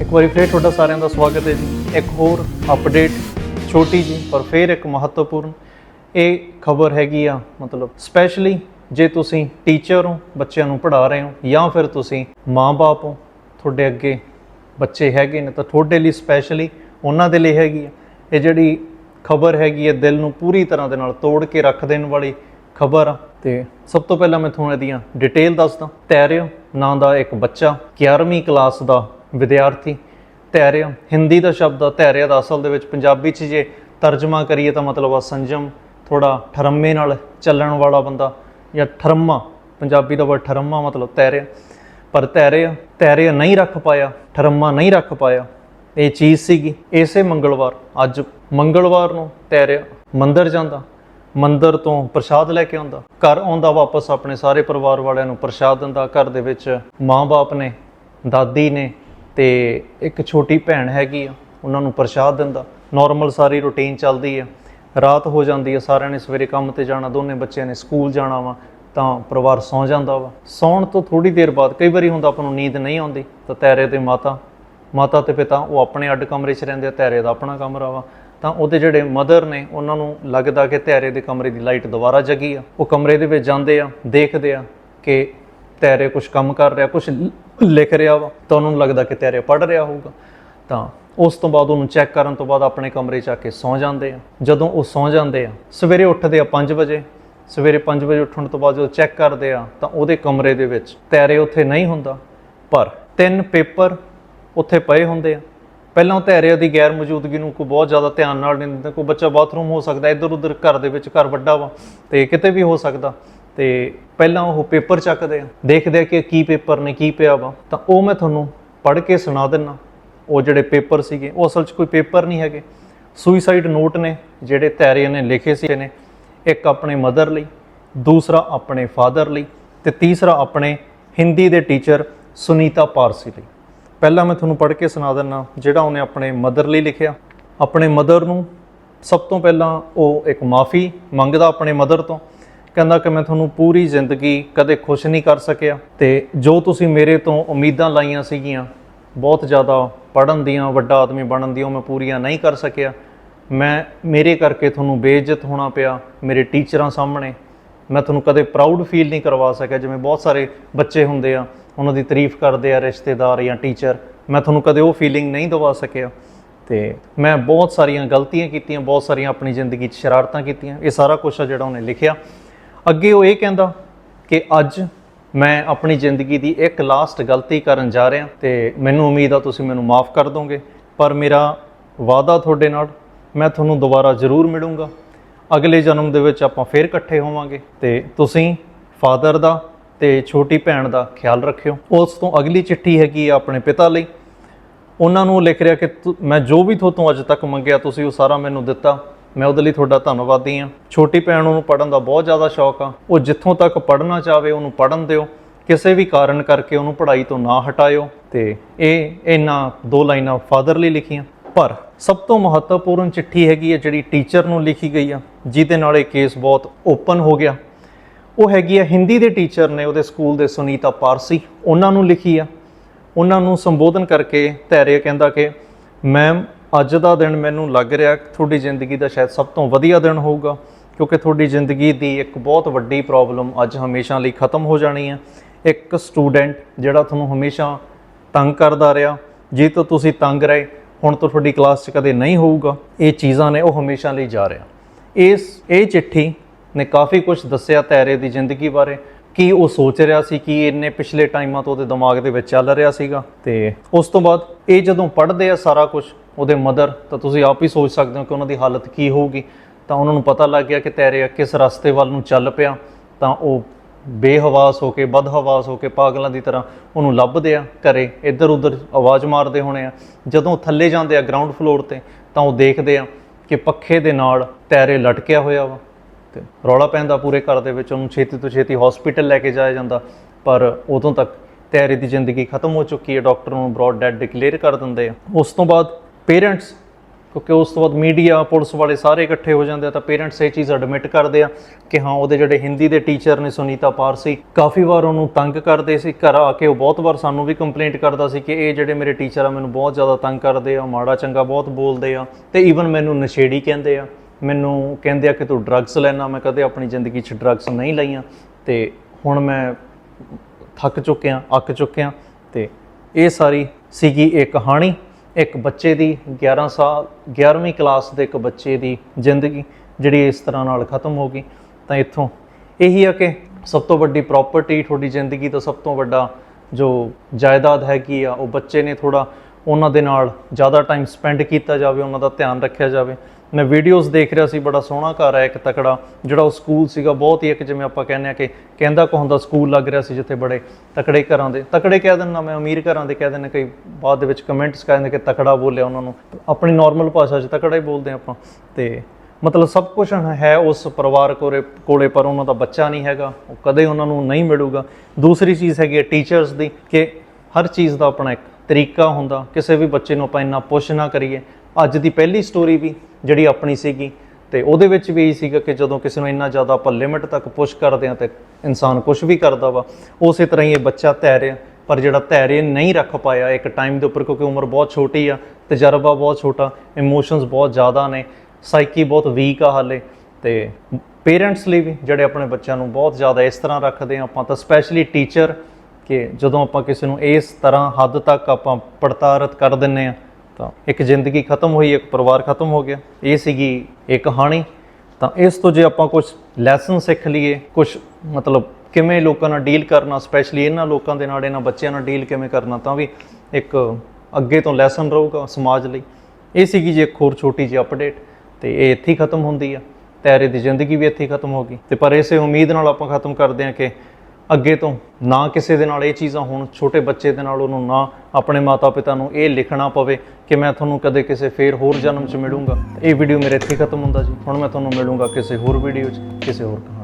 ਇੱਕ ਵਾਰੀ ਫੇਰ ਤੁਹਾਡਾ ਸਾਰਿਆਂ ਦਾ ਸਵਾਗਤ ਹੈ ਜੀ। ਇੱਕ ਹੋਰ ਅਪਡੇਟ ਛੋਟੀ ਜੀ ਪਰ ਫੇਰ ਇੱਕ ਮਹੱਤਵਪੂਰਨ। ਇਹ ਖਬਰ ਹੈਗੀ ਆ, ਮਤਲਬ ਸਪੈਸ਼ਲੀ ਜੇ ਤੁਸੀਂ ਟੀਚਰ ਹੋ, ਬੱਚਿਆਂ ਨੂੰ ਪੜ੍ਹਾ ਰਹੇ ਹੋ, ਜਾਂ ਫਿਰ ਤੁਸੀਂ ਮਾਂ-ਬਾਪ ਹੋ, ਤੁਹਾਡੇ ਅੱਗੇ ਬੱਚੇ ਹੈਗੇ ਨੇ, ਤਾਂ ਤੁਹਾਡੇ ਲਈ ਸਪੈਸ਼ਲੀ ਉਹਨਾਂ ਦੇ ਲਈ ਹੈਗੀ ਆ। ਇਹ ਜਿਹੜੀ ਖਬਰ ਹੈਗੀ ਹੈ ਦਿਲ ਨੂੰ ਪੂਰੀ ਤਰ੍ਹਾਂ ਦੇ ਨਾਲ ਤੋੜ ਕੇ ਰੱਖ ਦੇਣ ਵਾਲੀ ਖਬਰ ਆ। ਤੇ ਸਭ ਤੋਂ ਪਹਿਲਾਂ ਮੈਂ ਤੁਹਾਨੂੰ ਇਹਦੀਆਂ ਡਿਟੇਲ ਦੱਸਦਾ। ਤੈਰਿਓ, ਨਾਂ ਦਾ ਇੱਕ ਬੱਚਾ 11ਵੀਂ ਕਲਾਸ ਦਾ ਵਿਦਿਆਰਥੀ ਤੈਰਿਆ ਹਿੰਦੀ ਦਾ ਸ਼ਬਦ ਆ, ਤੈਰਿਆ ਦਾ ਅਸਲ ਦੇ ਵਿੱਚ ਪੰਜਾਬੀ 'ਚ ਜੇ ਤਰਜਮਾ ਕਰੀਏ ਤਾਂ ਮਤਲਬ ਆ ਸੰਜਮ ਥੋੜਾ ਠਰਮੇ ਨਾਲ ਚੱਲਣ ਵਾਲਾ ਬੰਦਾ ਜਾਂ ਠਰਮਾ, ਪੰਜਾਬੀ ਦਾ ਵਰਡ ਠਰਮਾ ਮਤਲਬ ਤੈਰਿਆ। ਪਰ ਤੈਰਿਆ ਤੈਰਿਆ ਨਹੀਂ ਰੱਖ ਪਾਇਆ, ਠਰਮਾ ਨਹੀਂ ਰੱਖ ਪਾਇਆ। ਇਹ ਚੀਜ਼ ਸੀਗੀ ਇਸੇ ਮੰਗਲਵਾਰ, ਅੱਜ ਮੰਗਲਵਾਰ ਨੂੰ ਤੈਰਿਆ। ਮੰਦਰ ਜਾਂਦਾ, ਮੰਦਰ ਤੋਂ ਪ੍ਰਸ਼ਾਦ ਲੈ ਕੇ ਆਉਂਦਾ। ਘਰ ਆਉਂਦਾ ਵਾਪਸ ਆਪਣੇ ਸਾਰੇ ਪਰਿਵਾਰ ਵਾਲਿਆਂ ਨੂੰ ਪ੍ਰਸ਼ਾਦ ਦਿੰਦਾ। ਘਰ ਦੇ ਵਿੱਚ ਮਾਂ-ਬਾਪ ਨੇ, ਦਾਦੀ ਨੇ ਤੇ ਇੱਕ ਛੋਟੀ ਭੈਣ ਹੈਗੀ ਆ, ਉਹਨਾਂ ਨੂੰ ਪ੍ਰਸ਼ਾਦ ਦਿੰਦਾ। ਨਾਰਮਲ ਸਾਰੀ ਰੁਟੀਨ ਚੱਲਦੀ ਆ। ਰਾਤ ਹੋ ਜਾਂਦੀ ਆ, ਸਾਰਿਆਂ ਨੇ ਸਵੇਰੇ ਕੰਮ ਤੇ ਜਾਣਾ, ਦੋਨੇ ਬੱਚਿਆਂ ਨੇ ਸਕੂਲ ਜਾਣਾ ਵਾ, ਤਾਂ ਪਰਿਵਾਰ ਸੌਂ ਜਾਂਦਾ ਵਾ। ਸੌਣ ਤੋਂ ਥੋੜੀ ਦੇਰ ਬਾਅਦ, ਕਈ ਵਾਰੀ ਹੁੰਦਾ ਆਪਾਂ ਨੂੰ ਨੀਂਦ ਨਹੀਂ ਆਉਂਦੀ, ਤਾਂ ਤੈਰੇ ਤੇ ਮਾਤਾ ਮਾਤਾ ਤੇ ਪਿਤਾ, ਉਹ ਆਪਣੇ ਅੱਡ ਕਮਰੇ 'ਚ ਰਹਿੰਦੇ ਆ, ਤੈਰੇ ਦਾ ਆਪਣਾ ਕਮਰਾ ਵਾ। ਤਾਂ ਉਹਦੇ ਜਿਹੜੇ ਮਦਰ ਨੇ, ਉਹਨਾਂ ਨੂੰ ਲੱਗਦਾ ਕਿ ਤੈਰੇ ਦੇ ਕਮਰੇ ਦੀ ਲਾਈਟ ਦੁਬਾਰਾ ਜਗੀ ਆ। ਉਹ ਕਮਰੇ ਦੇ ਵਿੱਚ ਜਾਂਦੇ ਆ, ਦੇਖਦੇ ਆ ਕਿ ਤੈਰੇ ਕੁਝ ਕੰਮ ਕਰ ਰਿਹਾ ਕੁਝ ਲਿਖ ਰਿਹਾ ਵਾ ਤਾਂ ਉਹਨਾਂ ਨੂੰ ਲੱਗਦਾ ਕਿ ਤੈਰੇ ਪੜ ਰਿਹਾ ਹੋਊਗਾ। ਤਾਂ ਉਸ ਤੋਂ ਬਾਅਦ ਉਹਨੂੰ ਚੈੱਕ ਕਰਨ ਤੋਂ ਬਾਅਦ ਆਪਣੇ ਕਮਰੇ 'ਚ ਆ ਕੇ ਸੌਂ ਜਾਂਦੇ ਆ। ਜਦੋਂ ਉਹ ਸੌਂ ਜਾਂਦੇ ਆ, ਸਵੇਰੇ ਉੱਠਦੇ ਆ 5 ਵਜੇ, ਸਵੇਰੇ 5 ਵਜੇ ਉੱਠਣ ਤੋਂ ਬਾਅਦ ਜਦੋਂ ਚੈੱਕ ਕਰਦੇ ਆ ਤਾਂ ਉਹਦੇ ਕਮਰੇ ਦੇ ਵਿੱਚ ਤੈਰੇ ਉੱਥੇ ਨਹੀਂ ਹੁੰਦਾ, ਪਰ ਤਿੰਨ ਪੇਪਰ ਉੱਥੇ ਪਏ ਹੁੰਦੇ ਆ। ਪਹਿਲਾਂ ਧੈਰਿਆਂ ਦੀ ਗੈਰ ਮੌਜੂਦਗੀ ਨੂੰ ਕੋਈ ਬਹੁਤ ਜ਼ਿਆਦਾ ਧਿਆਨ ਨਾਲ ਨਹੀਂ ਦਿੰਦਾ, ਕੋਈ ਬੱਚਾ ਬਾਥਰੂਮ ਹੋ ਸਕਦਾ ਇੱਧਰ ਉੱਧਰ ਘਰ ਦੇ ਵਿੱਚ ਘਰ ਵੱਡਾ ਵਾ, ਤੇ ਕਿਤੇ ਵੀ ਹੋ ਸਕਦਾ। ਤੇ ਪਹਿਲਾਂ ਉਹ ਪੇਪਰ ਚੱਕਦੇ ਆ। ਦੇਖਦੇ ਆ ਕਿ ਕੀ ਪੇਪਰ ਨੇ ਕੀ ਪਿਆ ਵਾ। ਤਾਂ ਉਹ ਮੈਂ ਤੁਹਾਨੂੰ ਪੜ੍ਹ ਕੇ ਸੁਣਾ ਦਿੰਨਾ। ਉਹ ਜਿਹੜੇ ਪੇਪਰ ਸੀਗੇ, ਉਹ ਅਸਲ 'ਚ ਕੋਈ ਪੇਪਰ ਨਹੀਂ ਹੈਗੇ। ਸੁਈਸਾਈਡ ਨੋਟ ਨੇ, ਜਿਹੜੇ ਧੈਰਿਆਂ ਨੇ ਲਿਖੇ ਸੀ ਨੇ ਇੱਕ ਆਪਣੇ ਮਦਰ ਲਈ, ਦੂਸਰਾ ਆਪਣੇ ਫਾਦਰ ਲਈ ਤੇ ਤੀਸਰਾ ਆਪਣੇ ਹਿੰਦੀ ਦੇ ਟੀਚਰ ਸੁਨੀਤਾ ਪਾਰਸੀ ਲਈ। ਪਹਿਲਾਂ ਮੈਂ ਤੁਹਾਨੂੰ ਪੜ੍ਹ ਕੇ ਸੁਣਾ ਦਿੰਨਾ ਜਿਹੜਾ ਉਹਨੇ ਆਪਣੇ ਮਦਰ ਲਈ ਲਿਖਿਆ। ਆਪਣੇ ਮਦਰ ਨੂੰ ਸਭ ਤੋਂ ਪਹਿਲਾਂ ਉਹ ਇੱਕ ਮਾਫੀ ਮੰਗਦਾ ਆਪਣੇ ਮਦਰ ਤੋਂ। ਕਹਿੰਦਾ ਕਿ ਮੈਂ ਤੁਹਾਨੂੰ ਪੂਰੀ ਜ਼ਿੰਦਗੀ ਕਦੇ ਖੁਸ਼ ਨਹੀਂ ਕਰ ਸਕਿਆ। ਤੇ ਜੋ ਤੁਸੀਂ ਮੇਰੇ ਤੋਂ ਉਮੀਦਾਂ ਲਾਈਆਂ ਸੀਗੀਆਂ, ਬਹੁਤ ਜ਼ਿਆਦਾ ਪੜਨ ਦੀਆਂ, ਵੱਡਾ ਆਦਮੀ ਬਣਨ ਦੀਆਂ, ਉਹ ਮੈਂ ਪੂਰੀਆਂ ਨਹੀਂ ਕਰ ਸਕਿਆ। ਮੈਂ, ਮੇਰੇ ਕਰਕੇ ਤੁਹਾਨੂੰ ਬੇਇੱਜ਼ਤ ਹੋਣਾ ਪਿਆ, ਮੇਰੇ ਟੀਚਰਾਂ ਸਾਹਮਣੇ। ਮੈਂ ਤੁਹਾਨੂੰ ਕਦੇ ਪ੍ਰਾਊਡ ਫੀਲ ਨਹੀਂ ਕਰਵਾ ਸਕਿਆ, ਜਿਵੇਂ ਬਹੁਤ ਸਾਰੇ ਬੱਚੇ ਹੁੰਦੇ ਆ, ਉਹਨਾਂ ਦੀ ਤਾਰੀਫ ਕਰਦੇ ਆ ਰਿਸ਼ਤੇਦਾਰ ਜਾਂ ਟੀਚਰ। ਮੈਂ ਤੁਹਾਨੂੰ ਕਦੇ ਉਹ ਫੀਲਿੰਗ ਨਹੀਂ ਦਵਾ ਸਕਿਆ। ਤੇ ਮੈਂ ਬਹੁਤ ਸਾਰੀਆਂ ਗਲਤੀਆਂ ਕੀਤੀਆਂ, ਬਹੁਤ ਸਾਰੀਆਂ ਆਪਣੀ ਜ਼ਿੰਦਗੀ 'ਚ ਸ਼ਰਾਰਤਾਂ ਕੀਤੀਆਂ। ਇਹ ਸਾਰਾ ਕੁਝ ਆ ਜਿਹੜਾ ਉਹਨੇ ਲਿਖਿਆ। ਅੱਗੇ ਉਹ ਇਹ ਕਹਿੰਦਾ ਕਿ ਅੱਜ ਮੈਂ ਆਪਣੀ ਜ਼ਿੰਦਗੀ ਦੀ ਇੱਕ ਲਾਸਟ ਗਲਤੀ ਕਰਨ ਜਾ ਰਿਹਾ ਤੇ ਮੈਨੂੰ ਉਮੀਦ ਆ ਤੁਸੀਂ ਮੈਨੂੰ ਮਾਫ ਕਰ ਦੋਗੇ, ਪਰ ਮੇਰਾ ਵਾਅਦਾ ਤੁਹਾਡੇ ਨਾਲ, ਮੈਂ ਤੁਹਾਨੂੰ ਦੁਬਾਰਾ ਜ਼ਰੂਰ ਮਿਲੂੰਗਾ। ਅਗਲੇ ਜਨਮ ਦੇ ਵਿੱਚ ਆਪਾਂ ਫੇਰ ਇਕੱਠੇ ਹੋਵਾਂਗੇ ਤੇ ਤੁਸੀਂ ਫਾਦਰ ਦਾ ਤੇ ਛੋਟੀ ਭੈਣ ਦਾ ਖਿਆਲ ਰੱਖਿਓ। ਉਸ ਤੋਂ ਅਗਲੀ ਚਿੱਠੀ ਹੈਗੀ ਆ ਆਪਣੇ ਪਿਤਾ ਲਈ। ਉਹਨਾਂ ਨੂੰ ਲਿਖ ਰਿਹਾ ਕਿ ਤੁ- ਮੈਂ ਜੋ ਵੀ ਤੁਹਾਡੇ ਅੱਜ ਤੱਕ ਮੰਗਿਆ, ਤੁਸੀਂ ਉਹ ਸਾਰਾ ਮੈਨੂੰ ਦਿੱਤਾ। ਮੈਂ ਉਹਦੇ ਲਈ ਤੁਹਾਡਾ ਧੰਨਵਾਦੀ ਹਾਂ। ਛੋਟੀ ਭੈਣ ਨੂੰ ਪੜਨ ਦਾ ਬਹੁਤ ਜ਼ਿਆਦਾ ਸ਼ੌਕ ਆ। ਉਹ ਜਿੱਥੋਂ ਤੱਕ ਪੜਨਾ ਚਾਹਵੇ ਉਹਨੂੰ ਪੜਨ ਦਿਓ। ਕਿਸੇ ਵੀ ਕਾਰਨ ਕਰਕੇ ਉਹਨੂੰ ਪੜ੍ਹਾਈ ਤੋਂ ਨਾ ਹਟਾਇਓ। ਤੇ ਇਹ ਇਹਨਾਂ ਦੋ ਲਾਈਨਾਂ ਫਾਦਰ ਲਈ ਲਿਖੀਆਂ। ਪਰ ਸਭ ਤੋਂ ਮਹੱਤਵਪੂਰਨ ਚਿੱਠੀ ਹੈਗੀ ਹੈ ਜਿਹੜੀ ਟੀਚਰ ਨੂੰ ਲਿਖੀ ਗਈ ਆ, ਜਿਹਦੇ ਨਾਲ ਇਹ ਕੇਸ ਬਹੁਤ ਓਪਨ ਹੋ ਗਿਆ। ਉਹ ਹੈਗੀ ਆ ਹਿੰਦੀ ਦੇ ਟੀਚਰ ਨੇ, ਉਹਦੇ ਸਕੂਲ ਦੇ ਸੁਨੀਤਾ ਪਾਰਸੀ। ਉਹਨਾਂ ਨੂੰ ਲਿਖੀ ਆ। ਉਹਨਾਂ ਨੂੰ ਸੰਬੋਧਨ ਕਰਕੇ ਧੈਰੇ ਕਹਿੰਦਾ ਕਿ, ਮੈਮ ਅੱਜ ਦਾ ਦਿਨ ਮੈਨੂੰ ਲੱਗ ਰਿਹਾ ਤੁਹਾਡੀ ਜ਼ਿੰਦਗੀ ਦਾ ਸ਼ਾਇਦ ਸਭ ਤੋਂ ਵਧੀਆ ਦਿਨ ਹੋਊਗਾ, ਕਿਉਂਕਿ ਤੁਹਾਡੀ ਜ਼ਿੰਦਗੀ ਦੀ ਇੱਕ ਬਹੁਤ ਵੱਡੀ ਪ੍ਰੋਬਲਮ ਅੱਜ ਹਮੇਸ਼ਾ ਲਈ ਖਤਮ ਹੋ ਜਾਣੀ ਹੈ। ਇੱਕ ਸਟੂਡੈਂਟ ਜਿਹੜਾ ਤੁਹਾਨੂੰ ਹਮੇਸ਼ਾ ਤੰਗ ਕਰਦਾ ਰਿਹਾ, ਜੇ ਤੋਂ ਤੁਸੀਂ ਤੰਗ ਰਹੇ, ਹੁਣ ਤੋਂ ਤੁਹਾਡੀ ਕਲਾਸ 'ਚ ਕਦੇ ਨਹੀਂ ਹੋਊਗਾ। ਇਹ ਚੀਜ਼ਾਂ ਨੇ ਉਹ ਹਮੇਸ਼ਾ ਲਈ ਜਾ ਰਿਹਾ ਇਸ, ਇਹ ਚਿੱਠੀ ਨੇ ਕਾਫੀ ਕੁਝ ਦੱਸਿਆ ਤੈਰੇ ਦੀ ਜ਼ਿੰਦਗੀ ਬਾਰੇ। ਕੀ ਉਹ ਸੋਚ ਰਿਹਾ ਸੀ ਕਿ ਇੰਨੇ ਪਿਛਲੇ ਟਾਈਮਾਂ ਤੋਂ ਉਹਦੇ ਦਿਮਾਗ ਦੇ ਵਿੱਚ ਚੱਲ ਰਿਹਾ ਸੀਗਾ? ਤੇ ਉਸ ਤੋਂ ਬਾਅਦ ਇਹ ਜਦੋਂ ਪੜ੍ਹਦੇ ਆ ਸਾਰਾ ਕੁਝ ਉਹਦੇ ਮਦਰ, ਤਾਂ ਤੁਸੀਂ ਆਪ ਹੀ ਸੋਚ ਸਕਦੇ ਹੋ ਕਿ ਉਹਨਾਂ ਦੀ ਹਾਲਤ ਕੀ ਹੋਊਗੀ। ਤਾਂ ਉਹਨਾਂ ਨੂੰ ਪਤਾ ਲੱਗ ਗਿਆ ਕਿ ਤੈਰਿਆ ਕਿਸ ਰਸਤੇ ਵੱਲ ਨੂੰ ਚੱਲ ਪਿਆ। ਤਾਂ ਉਹ ਬੇਹਵਾਸ ਹੋ ਕੇ, ਬਦਹਵਾਸ ਹੋ ਕੇ ਪਾਗਲਾਂ ਦੀ ਤਰ੍ਹਾਂ ਉਹਨੂੰ ਲੱਭਦੇ ਆ ਘਰੇ। ਇੱਧਰ ਉੱਧਰ ਆਵਾਜ਼ ਮਾਰਦੇ ਹੋਣੇ ਆ। ਜਦੋਂ ਥੱਲੇ ਜਾਂਦੇ ਆ ਗਰਾਊਂਡ ਫਲੋਰ ਤੇ, ਤਾਂ ਉਹ ਦੇਖਦੇ ਆ ਕਿ ਪੱਖੇ ਦੇ ਨਾਲ ਤੈਰੇ ਲਟਕਿਆ ਹੋਇਆ ਵਾ। ਤੇ ਰੌਲਾ ਪੈਂਦਾ ਪੂਰੇ ਘਰ ਦੇ ਵਿੱਚ, ਉਹਨੂੰ ਛੇਤੀ ਤੋਂ ਛੇਤੀ ਹਸਪੀਟਲ ਲੈ ਕੇ ਜਾਇਆ ਜਾਂਦਾ। ਪਰ ਉਦੋਂ ਤੱਕ ਤੈਰੇ ਦੀ ਜ਼ਿੰਦਗੀ ਖਤਮ ਹੋ ਚੁੱਕੀ ਹੈ ਡਾਕਟਰ ਨੂੰ ਬ੍ਰੌਡ ਡੈਡ ਡਿਕਲੇਅਰ ਕਰ ਦਿੰਦੇ ਆ। ਉਸ ਤੋਂ ਬਾਅਦ ਪੇਰੈਂਟਸ ਕਿਉਂਕਿ ਉਸ ਤੋਂ ਬਾਅਦ ਮੀਡੀਆ ਪੁਲਿਸ ਵਾਲੇ ਸਾਰੇ ਇਕੱਠੇ ਹੋ ਜਾਂਦੇ ਆ, ਤਾਂ ਪੇਰੈਂਟਸ ਇਹ ਚੀਜ਼ ਐਡਮਿਟ ਕਰਦੇ ਆ ਕਿ ਹਾਂ, ਉਹਦੇ ਜਿਹੜੇ ਹਿੰਦੀ ਦੇ ਟੀਚਰ ਨੇ ਸੁਨੀਤਾ ਪਾਰਸੀ, ਕਾਫੀ ਵਾਰ ਉਹਨੂੰ ਤੰਗ ਕਰਦੇ ਸੀ। ਘਰ ਆ ਕੇ ਉਹ ਬਹੁਤ ਵਾਰ ਸਾਨੂੰ ਵੀ ਕੰਪਲੇਂਟ ਕਰਦਾ ਸੀ ਕਿ ਇਹ ਜਿਹੜੇ ਮੇਰੇ ਟੀਚਰ ਆ, ਮੈਨੂੰ ਬਹੁਤ ਜ਼ਿਆਦਾ ਤੰਗ ਕਰਦੇ ਆ, ਮਾੜਾ ਚੰਗਾ ਬਹੁਤ ਬੋਲਦੇ ਆ, ਤੇ ਈਵਨ ਮੈਨੂੰ ਨਸ਼ੇੜੀ ਕਹਿੰਦੇ ਆ। ਮੈਨੂੰ ਕਹਿੰਦੇ ਆ ਕਿ ਤੂੰ ਡਰੱਗਸ ਲੈਣਾ, ਮੈਂ ਕਦੇ ਆਪਣੀ ਜ਼ਿੰਦਗੀ 'ਚ ਡਰੱਗਸ ਨਹੀਂ ਲਈਆਂ। ਤੇ ਹੁਣ ਮੈਂ ਥੱਕ ਚੁੱਕਿਆ, ਅੱਕ ਚੁੱਕਿਆ। ਤੇ ਇਹ ਸਾਰੀ ਸੀਗੀ ਇੱਕ ਕਹਾਣੀ, ਇੱਕ ਬੱਚੇ ਦੀ 11 ਸਾਲ 11ਵੀਂ ਕਲਾਸ ਦੇ ਇੱਕ ਬੱਚੇ ਦੀ ਜ਼ਿੰਦਗੀ, ਜਿਹੜੀ ਇਸ ਤਰ੍ਹਾਂ ਨਾਲ ਖਤਮ ਹੋ ਗਈ। ਤਾਂ ਇੱਥੋਂ ਇਹੀ ਆ ਕਿ ਸਭ ਤੋਂ ਵੱਡੀ ਪ੍ਰਾਪਰਟੀ ਤੁਹਾਡੀ ਜ਼ਿੰਦਗੀ ਦਾ ਸਭ ਤੋਂ ਵੱਡਾ ਜੋ ਜਾਇਦਾਦ ਹੈਗੀ ਆ, ਉਹ ਬੱਚੇ ਨੇ ਥੋੜਾ ਉਹਨਾਂ ਦੇ ਨਾਲ ਜ਼ਿਆਦਾ ਟਾਈਮ ਸਪੈਂਡ ਕੀਤਾ ਜਾਵੇ, ਉਹਨਾਂ ਦਾ ਧਿਆਨ ਰੱਖਿਆ ਜਾਵੇ। ਮੈਂ ਵੀਡੀਓਜ਼ ਦੇਖ ਰਿਹਾ ਸੀ, ਬੜਾ ਸੋਹਣਾ ਘਰ ਹੈ ਇੱਕ ਤਕੜਾ, ਜਿਹੜਾ ਉਹ ਸਕੂਲ ਸੀਗਾ, ਬਹੁਤ ਹੀ ਇੱਕ ਜਿਵੇਂ ਆਪਾਂ ਕਹਿੰਦੇ ਆ ਕਿ ਕਹਿੰਦਾ ਕੋ ਹੁੰਦਾ ਸਕੂਲ ਲੱਗ ਰਿਹਾ ਸੀ ਜਿੱਥੇ ਬੜੇ ਤਕੜੇ ਘਰਾਂ ਦੇ। ਤਕੜੇ ਕਹਿ ਦਿੰਦਾ ਮੈਂ, ਅਮੀਰ ਘਰਾਂ ਦੇ ਕਹਿ ਦਿੰਦਾ, ਕਈ ਬਾਅਦ ਦੇ ਵਿੱਚ ਕਮੈਂਟਸ ਕਹਿੰਦੇ ਕਿ ਤਕੜਾ ਬੋਲਿਆ ਉਹਨਾਂ ਨੂੰ। ਆਪਣੀ ਨਾਰਮਲ ਭਾਸ਼ਾ 'ਚ ਤਕੜਾ ਹੀ ਬੋਲਦੇ ਆਪਾਂ। ਤੇ ਮਤਲਬ ਸਭ ਕੁਝ ਹੈ ਉਸ ਪਰਿਵਾਰ ਕੋਲੇ ਕੋਲੇ, ਪਰ ਉਹਨਾਂ ਦਾ ਬੱਚਾ ਨਹੀਂ ਹੈਗਾ, ਉਹ ਕਦੇ ਉਹਨਾਂ ਨੂੰ ਨਹੀਂ ਮਿਲੂਗਾ। ਦੂਸਰੀ ਚੀਜ਼ ਹੈਗੀ ਟੀਚਰਸ ਦੀ, ਕਿ ਹਰ ਚੀਜ਼ ਦਾ ਆਪਣਾ ਇੱਕ ਤਰੀਕਾ ਹੁੰਦਾ, ਕਿਸੇ ਵੀ ਬੱਚੇ ਨੂੰ ਆਪਾਂ ਇੰਨਾ ਪੁਸ਼ ਨਾ ਕਰੀਏ। ਅੱਜ ਦੀ ਪਹਿਲੀ ਸਟੋਰੀ ਵੀ ਜਿਹੜੀ ਆਪਣੀ ਸੀਗੀ ਤੇ ਉਹਦੇ ਵਿੱਚ ਵੀ ਇਹੀ ਸੀਗਾ ਕਿ ਜਦੋਂ ਕਿਸੇ ਨੂੰ ਇੰਨਾ ਜ਼ਿਆਦਾ ਆਪਾਂ ਲਿਮਿਟ ਤੱਕ ਪੁਸ਼ ਕਰਦੇ ਆ ਤੇ ਇਨਸਾਨ ਕੁਝ ਵੀ ਕਰਦਾ ਵਾ, ਉਸੇ ਤਰ੍ਹਾਂ ਹੀ ਇਹ ਬੱਚਾ ਧੈਰਯ ਪਰ ਜਿਹੜਾ ਧੈਰਯ ਨਹੀਂ ਰੱਖ ਪਾਇਆ, ਇੱਕ ਟਾਈਮ ਦੇ ਉੱਪਰ ਕਿਉਂਕਿ ਉਮਰ ਬਹੁਤ ਛੋਟੀ ਆ, ਤਜਰਬਾ ਬਹੁਤ ਛੋਟਾ ਇਮੋਸ਼ਨਸ ਬਹੁਤ ਜ਼ਿਆਦਾ ਨੇ ਸਾਈਕੀ ਬਹੁਤ ਵੀਕ ਆ ਹਾਲੇ ਤੇ ਪੇਰੈਂਟਸ ਲਈ ਵੀ ਜਿਹੜੇ ਆਪਣੇ ਬੱਚਿਆਂ ਨੂੰ ਬਹੁਤ ਜ਼ਿਆਦਾ ਇਸ ਤਰ੍ਹਾਂ ਰੱਖਦੇ ਆ, ਆਪਾਂ ਤਾਂ ਸਪੈਸ਼ਲੀ ਟੀਚਰ ਕਿ ਜਦੋਂ ਆਪਾਂ ਕਿਸੇ ਨੂੰ ਇਸ ਤਰ੍ਹਾਂ ਹੱਦ ਤੱਕ ਆਪਾਂ ਪੜਤਾਰਤ ਕਰ ਦਿੰਨੇ ਆ ਤਾਂ ਇੱਕ ਜ਼ਿੰਦਗੀ ਖਤਮ ਹੋਈ, ਇੱਕ ਪਰਿਵਾਰ ਖਤਮ ਹੋ ਗਿਆ। ਇਹ ਸੀਗੀ ਇਹ ਕਹਾਣੀ। ਤਾਂ ਇਸ ਤੋਂ ਜੇ ਆਪਾਂ ਕੁਝ ਲੈਸਨ ਸਿੱਖ ਲਈਏ ਕੁਝ ਮਤਲਬ ਕਿਵੇਂ ਲੋਕਾਂ ਨਾਲ ਡੀਲ ਕਰਨਾ ਸਪੈਸ਼ਲੀ ਇਹਨਾਂ ਲੋਕਾਂ ਦੇ ਨਾਲ, ਇਹਨਾਂ ਬੱਚਿਆਂ ਨਾਲ ਡੀਲ ਕਿਵੇਂ ਕਰਨਾ, ਤਾਂ ਵੀ ਇੱਕ ਅੱਗੇ ਤੋਂ ਲੈਸਨ ਰਹੂਗਾ ਸਮਾਜ ਲਈ। ਇਹ ਸੀਗੀ ਜੇ ਇੱਕ ਹੋਰ ਛੋਟੀ ਜਿਹੀ ਅਪਡੇਟ ਤੇ ਇਹ ਇੱਥੇ ਹੀ ਖਤਮ ਹੁੰਦੀ ਆ। ਤੈਰੇ ਦੀ ਜ਼ਿੰਦਗੀ ਵੀ ਇੱਥੇ ਖਤਮ ਹੋ ਗਈ। ਤੇ ਪਰ ਇਸੇ ਉਮੀਦ ਨਾਲ ਆਪਾਂ ਖਤਮ ਕਰਦੇ ਹਾਂ ਕਿ ਅੱਗੇ ਤੋਂ ਨਾ ਕਿਸੇ ਦੇ ਨਾਲ ਇਹ ਚੀਜ਼ਾਂ ਹੋਣ, ਛੋਟੇ ਬੱਚੇ ਦੇ ਨਾਲ ਉਹਨੂੰ ਨਾ ਆਪਣੇ ਮਾਤਾ-ਪਿਤਾ ਨੂੰ ਇਹ ਲਿਖਣਾ ਪਵੇ ਕਿ ਮੈਂ ਤੁਹਾਨੂੰ ਕਦੇ ਕਿਸੇ ਫੇਰ ਹੋਰ ਜਨਮ 'ਚ ਮਿਲੂੰਗਾ। ਇਹ ਵੀਡੀਓ ਮੇਰੇ ਇੱਥੇ ਖਤਮ ਹੁੰਦਾ ਜੀ। ਹੁਣ ਮੈਂ ਤੁਹਾਨੂੰ ਮਿਲੂੰਗਾ ਕਿਸੇ ਹੋਰ ਵੀਡੀਓ 'ਚ, ਕਿਸੇ ਹੋਰ ਕਹਾਣੀ